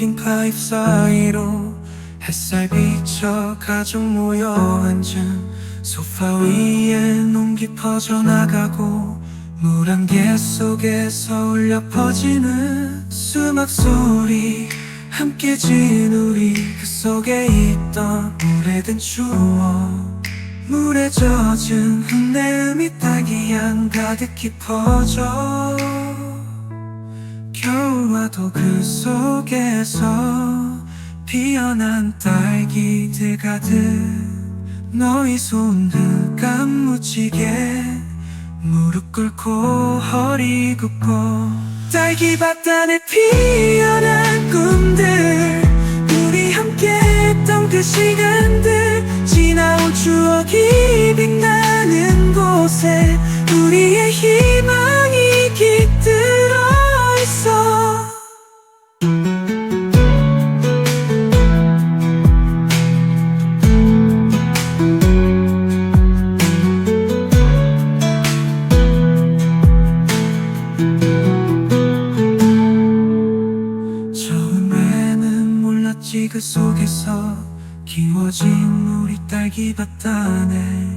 핑크잎 사이로 햇살 비쳐 가족 모여 앉은 소파 위에 농기 퍼져나가고 물안개 속에서 울려 퍼지는 수막 소리 함께 진 우리 그 속에 있던 오래된 추억. 물에 젖은 흙내음이 딸기향 가득히 퍼져 겨울와도 그 속에서 피어난 딸기들 가득 너희 손 흙감 묻히게 무릎 꿇고 허리 굽고 딸기밭 안에 피어난 꿈들 우리 함께 했던 그 시간들 지나온 추억이 빛나는 곳에 우리의 희망 처음에는 몰랐지 그 속에서 키워진 우리 딸기밭 안에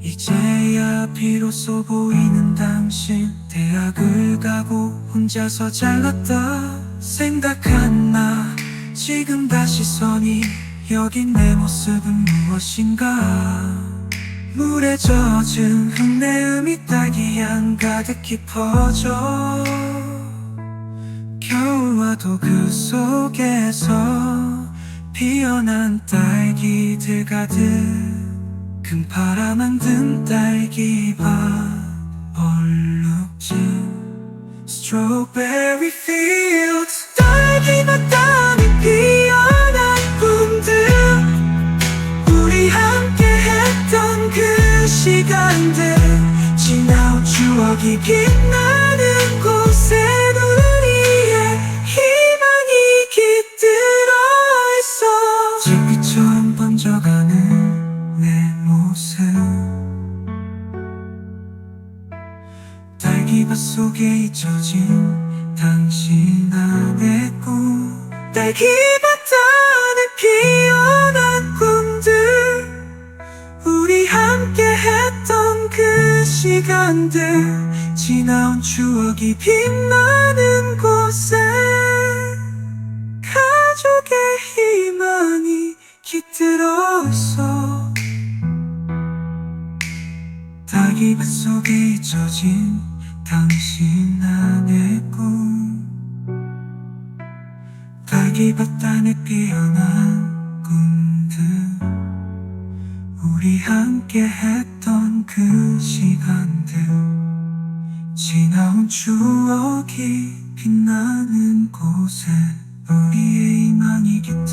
이제야 비로소 보이는 당신 대학을 가고 혼자서 잘났다 생각한 나. 지금 다시 선이 여긴 내 모습은 무엇인가? 물에 젖은 흙내음이 딸기향 가득히 퍼져 겨울와도 그 속에서 피어난 딸기들 가득 금파라 만든 딸기밭 얼룩진 Strawberry fields. 딸기밭 땅에 피어난 꿈들. 우리 함께 했던 그 시간들. 지나온 추억이 빛나는 곳에 속에 잊혀진 당신 안의 꿈. 딸기밭 안에 피어난 꿈들. 우리 함께 했던 그 시간들. 지나온 추억이 빛나는 곳에. 가족의 희망이 깃들어 있어 딸기밭 속에 잊혀진 당신 안의 꿈. 딸기밭 안에 피어난 꿈들. 우리 함께 했던 그 시간들. 지나온 추억이 빛나는 곳에 우리의 희망이 깃들어